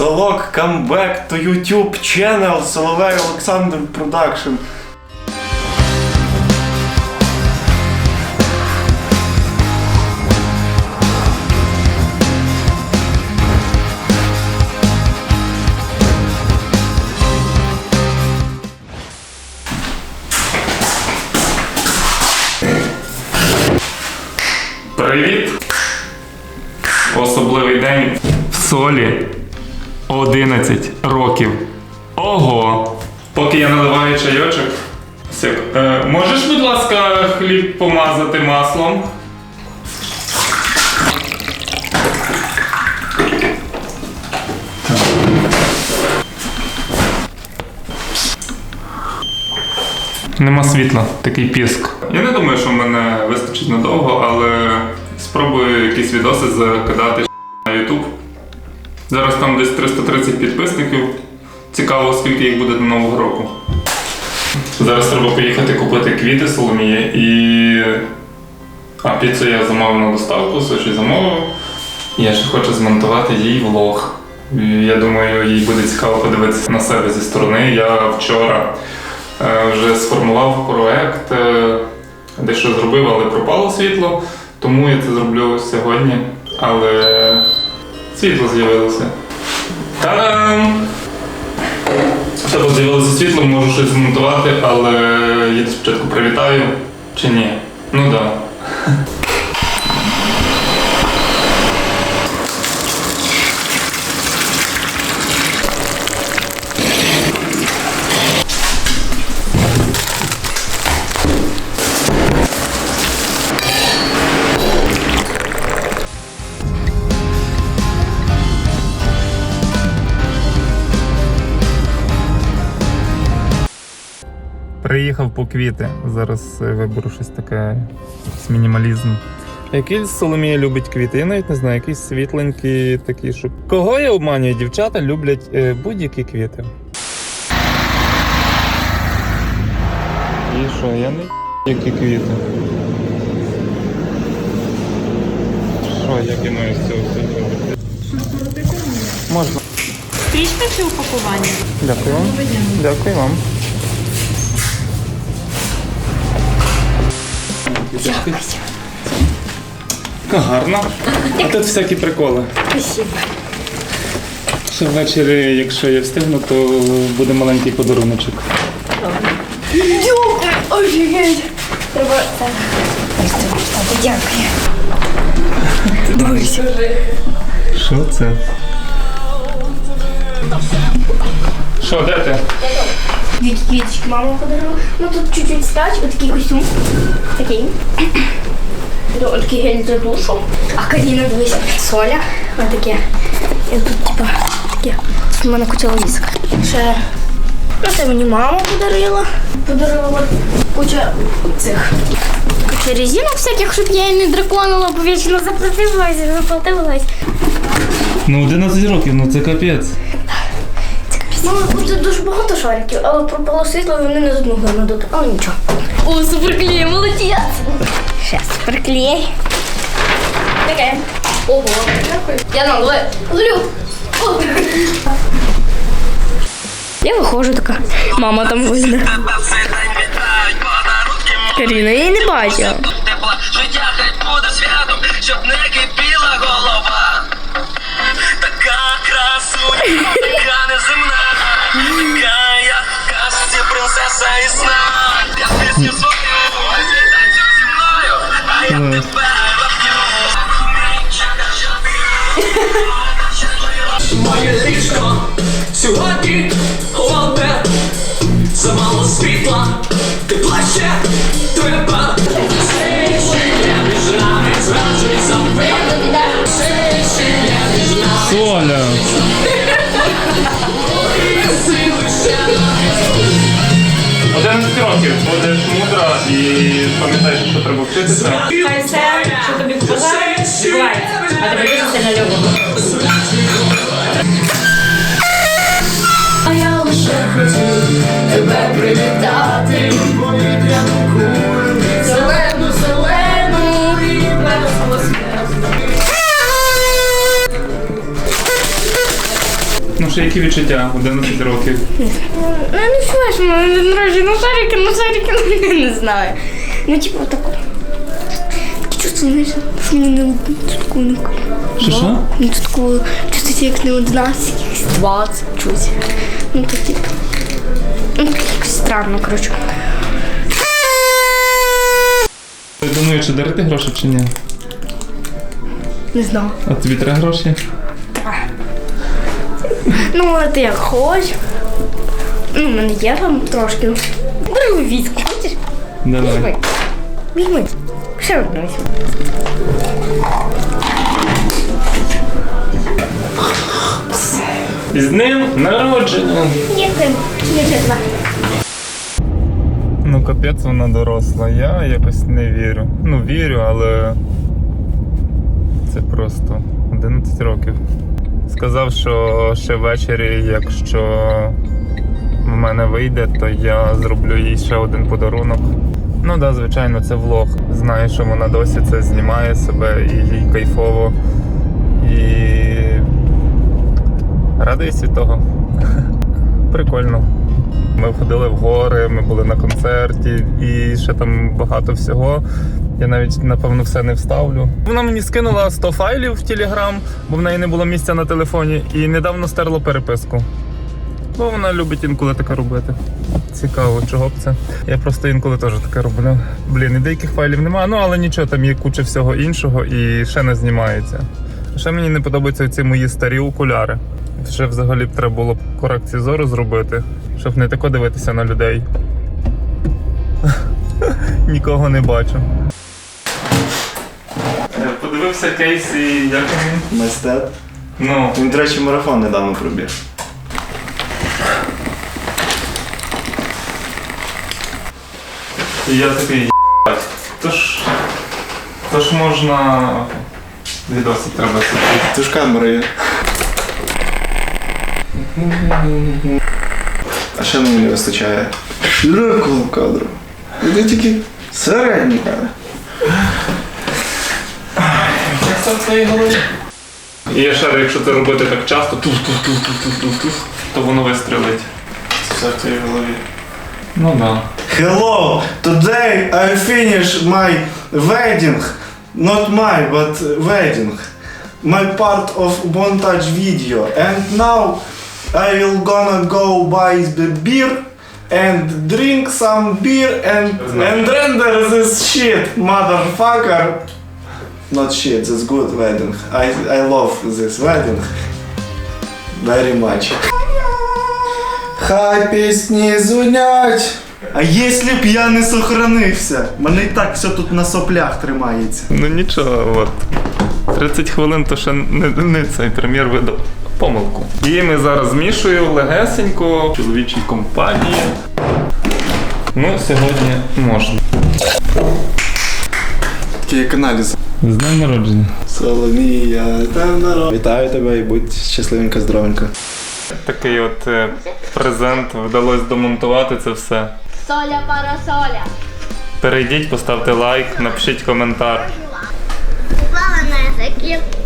Солок, камбек to YouTube channel Соловей Олександр Продакшн. Поки я наливаю чайочок. Сек. Е, можеш, будь ласка, хліб помазати маслом? Нема світла, такий піск. Я не думаю, що в мене вистачить надовго, але спробую якісь відоси закидати на YouTube. Зараз там десь 330 підписників. Цікаво, скільки їх буде до Нового року. Зараз треба поїхати купити квіти Соломії і. А піцу я замовив на доставку, суші замовив. Я ще хочу змонтувати їй влог. Я думаю, їй буде цікаво подивитися на себе зі сторони. Я вчора е, вже сформував проект, е, дещо зробив, але пропало світло, тому я це зроблю сьогодні. Але світло з'явилося. Та-дам! Все з'явилося світло, можу щось змонтувати, але я спочатку привітаю чи ні? Ну так. Да. Приїхав по квіти. Зараз е, виберу щось таке, якийсь мінімалізм. Який Соломія любить квіти? Я навіть не знаю, якісь світленькі такі, що. Кого я обманюю? Дівчата люблять е, будь-які квіти. І що, я не які квіти. Що, як я маю з цього все робити? Можна. Стрічка чи упакування? Дякую вам. Дякую вам. Яка гарна. А тут всякі приколи. Спасибо. Ще ввечері, якщо я встигну, то буде маленький подаруночок. Дякую! Офігеть! Треба так. Ось це встати, дякую. Дивись. Що це? Що, де ти? Дві квіточки мама подарувала. Ну тут чуть-чуть стач, отакий костюм. Такий. Тут Такий гель для душу. А Каріна, дивись, соля. Отаке. І тут, типа, таке. У мене куча ліск. Ще. Ну, це мені мама подарила. Подарувала куча цих. Куча резинок всяких, щоб я її не драконила, бо вічно заплатилась, заплатилась. Ну 11 років, ну це капець. Ну, тут дуже багато шариків, але пропало світло, вони не з одного надуть. Але нічого. О, суперклей, молодець! Ще суперклей. Таке. Ого, дякую. Я на ле. Я виходжу така. Мама там вийде. Каріна, я її не бачила. Життя хай буде святом, щоб не кипіла голова. Така красуня, така неземна, така як в казці принцеса і сна. Я пісню свою, танцюй зі мною, а я тебе Моє ліжко сьогодні холодне, замало світла, тепла ще Соля! Одинадцять ще нам 11 років, будеш мудра і пам'ятаєш, що треба вчитися. Хай все, що тобі. А тебе дуже сильно любимо. Ну що, які відчуття? 11 років. Ну, не знаєш, мене день народження, ну шарики, ну шарики, ну не знаю. Ну, типу, так. Таке чувство, знаєш, що мені не таку не Що, що? Ну, тут такого чувствується, як не 11, якихось 20 чуть. Ну, так, типу. Ну, якось странно, коротше. Я думаю, чи дарити гроші чи ні? Не знаю. А тобі треба гроші? Ну, а ти як хочеш. Ну, в мене є там трошки. Бери візку, хочеш? Давай. Візьми. Візьми. Ще одну візьми. З ним народження. Є тим. Є ще два. Ну, капець вона доросла. Я якось не вірю. Ну, вірю, але це просто 11 років. Сказав, що ще ввечері, якщо в мене вийде, то я зроблю їй ще один подарунок. Ну да, звичайно, це влог. Знаю, що вона досі це знімає себе і їй кайфово. І радуюсь від того. Прикольно. Ми ходили в гори, ми були на концерті і ще там багато всього. Я навіть напевно все не вставлю. Вона мені скинула 100 файлів в Телеграм, бо в неї не було місця на телефоні, і недавно стерла переписку. Бо вона любить інколи таке робити. Цікаво, чого б це. Я просто інколи теж таке роблю. Блін, і деяких файлів немає, ну але нічого, там є куча всього іншого і ще не знімається. Ще мені не подобаються ці мої старі окуляри. Ще взагалі б треба було корекцію зору зробити, щоб не тако дивитися на людей. Нікого не бачу. Подивився кейс і як він? Майстер. Ну, Він, до речі, марафон недавно пробіг. і я такий «Єбать». Тож. Тож можна. Відоси треба собі. Ти ж камера є. А ще мені не вистачає широкого кадру. Іде тільки середній кадр. Твоїй голові. І ще, якщо це робити так часто, туф туф туф туф туф туф туф то воно вистрілить. Все в твоїй голові. Ну да. Hello, today I finish my wedding. Not my, but wedding. My part of montage video. And now I will gonna go buy the beer and drink some beer and, and render this shit, motherfucker. Not shit, this good wedding. I, I love this wedding very much. Хай пісні звучать. А якщо б я не сохранився? Мене і так все тут на соплях тримається. Ну нічого, от. 30 хвилин то ще не, не цей прем'єр видав помилку. І ми зараз змішую легесенько в чоловічій компанії. Ну, сьогодні можна. Такий як аналіз. З днем народження. Соломія, з народ. Вітаю тебе і будь щасливенька, здоровенька. Такий от е, презент вдалося домонтувати це все. Соля парасоля. Перейдіть, поставте лайк, напишіть коментар. Слава на закінчення.